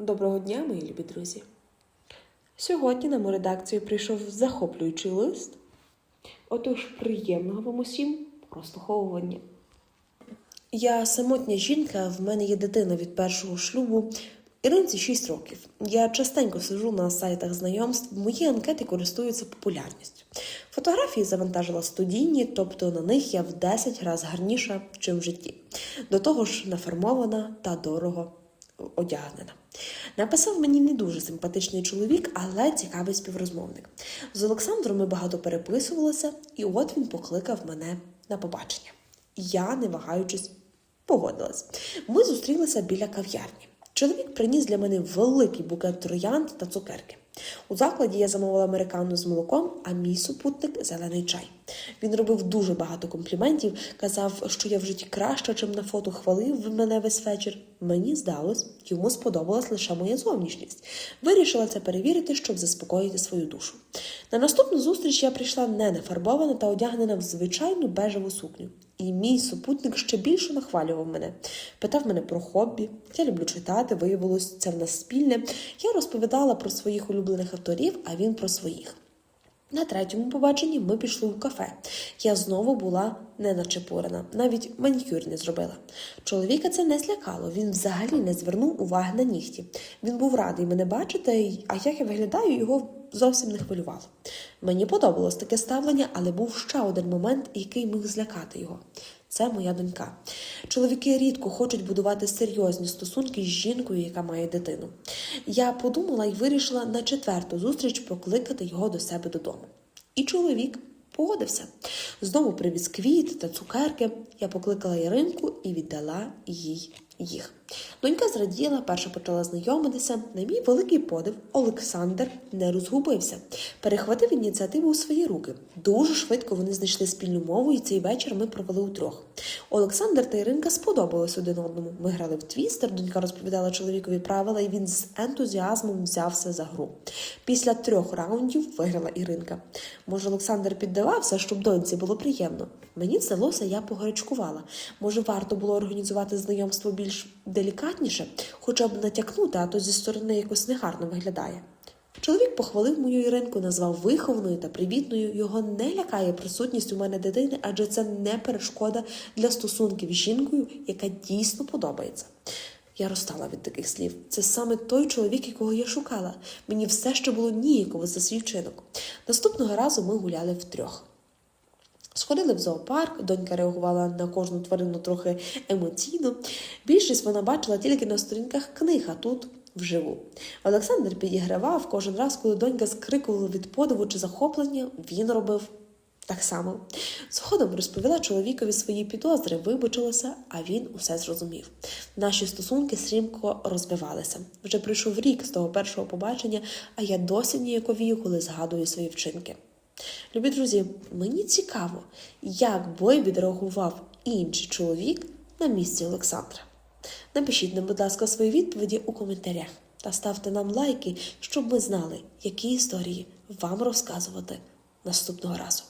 Доброго дня, мої любі друзі. Сьогодні на мою редакцію прийшов захоплюючий лист. Отож, приємного вам усім прослуховування. Я самотня жінка, в мене є дитина від першого шлюбу. Іринці 6 років. Я частенько сижу на сайтах знайомств, мої анкети користуються популярністю. Фотографії завантажила студійні, тобто на них я в 10 разів гарніша, чим в житті. До того ж, нафармована та дорого одягнена. Написав мені не дуже симпатичний чоловік, але цікавий співрозмовник. З Олександром ми багато переписувалися, і от він покликав мене на побачення. Я, не вагаючись, погодилась. Ми зустрілися біля кав'ярні. Чоловік приніс для мене великий букет троянд та цукерки. У закладі я замовила американу з молоком, а мій супутник зелений чай. Він робив дуже багато компліментів, казав, що я в житті краща, чим на фото хвалив мене весь вечір. Мені здалось, йому сподобалась лише моя зовнішність. Вирішила це перевірити, щоб заспокоїти свою душу. На наступну зустріч я прийшла не нафарбована та одягнена в звичайну бежеву сукню. І мій супутник ще більше нахвалював мене. Питав мене про хобі. Я люблю читати, виявилось, це в нас спільне. Я розповідала про своїх улюблених авторів, а він про своїх. На третьому побаченні ми пішли у кафе. Я знову була не начепурена, навіть манікюр не зробила. Чоловіка це не злякало, він взагалі не звернув уваги на нігті. Він був радий мене бачити, а як я виглядаю, його зовсім не хвилювало. Мені подобалось таке ставлення, але був ще один момент, який міг злякати його. Це моя донька. Чоловіки рідко хочуть будувати серйозні стосунки з жінкою, яка має дитину. Я подумала і вирішила на четверту зустріч покликати його до себе додому. І чоловік погодився. Знову привіз квіти та цукерки. Я покликала Іринку і віддала їй їх. Донька зраділа, перша почала знайомитися. На мій великий подив Олександр не розгубився, перехватив ініціативу у свої руки. Дуже швидко вони знайшли спільну мову, і цей вечір ми провели утрьох. Олександр та Іринка сподобались один одному. Ми грали в твістер, донька розповідала чоловікові правила, і він з ентузіазмом взявся за гру. Після трьох раундів виграла Іринка. Може, Олександр піддавався, щоб доньці було приємно. Мені здалося, я погарячкувала. Може, варто було організувати знайомство більш делікатніше, хоча б натякнути, а то зі сторони якось негарно виглядає. Чоловік похвалив мою Іринку, назвав вихованою та привітною. Його не лякає присутність у мене дитини, адже це не перешкода для стосунків з жінкою, яка дійсно подобається. Я розстала від таких слів. Це саме той чоловік, якого я шукала. Мені все ще було ніяково за свій вчинок. Наступного разу ми гуляли втрьох. Сходили в зоопарк, донька реагувала на кожну тварину трохи емоційно. Більшість вона бачила тільки на сторінках книг, а тут вживу. Олександр підігравав кожен раз, коли донька скрикувала від подиву чи захоплення, він робив так само. Згодом розповіла чоловікові свої підозри, вибачилася, а він усе зрозумів. Наші стосунки стрімко розбивалися. Вже пройшов рік з того першого побачення, а я досі ніяковію, коли згадую свої вчинки. Любі друзі, мені цікаво, як бой відреагував інший чоловік на місці Олександра. Напишіть нам, будь ласка, свої відповіді у коментарях та ставте нам лайки, щоб ми знали, які історії вам розказувати наступного разу.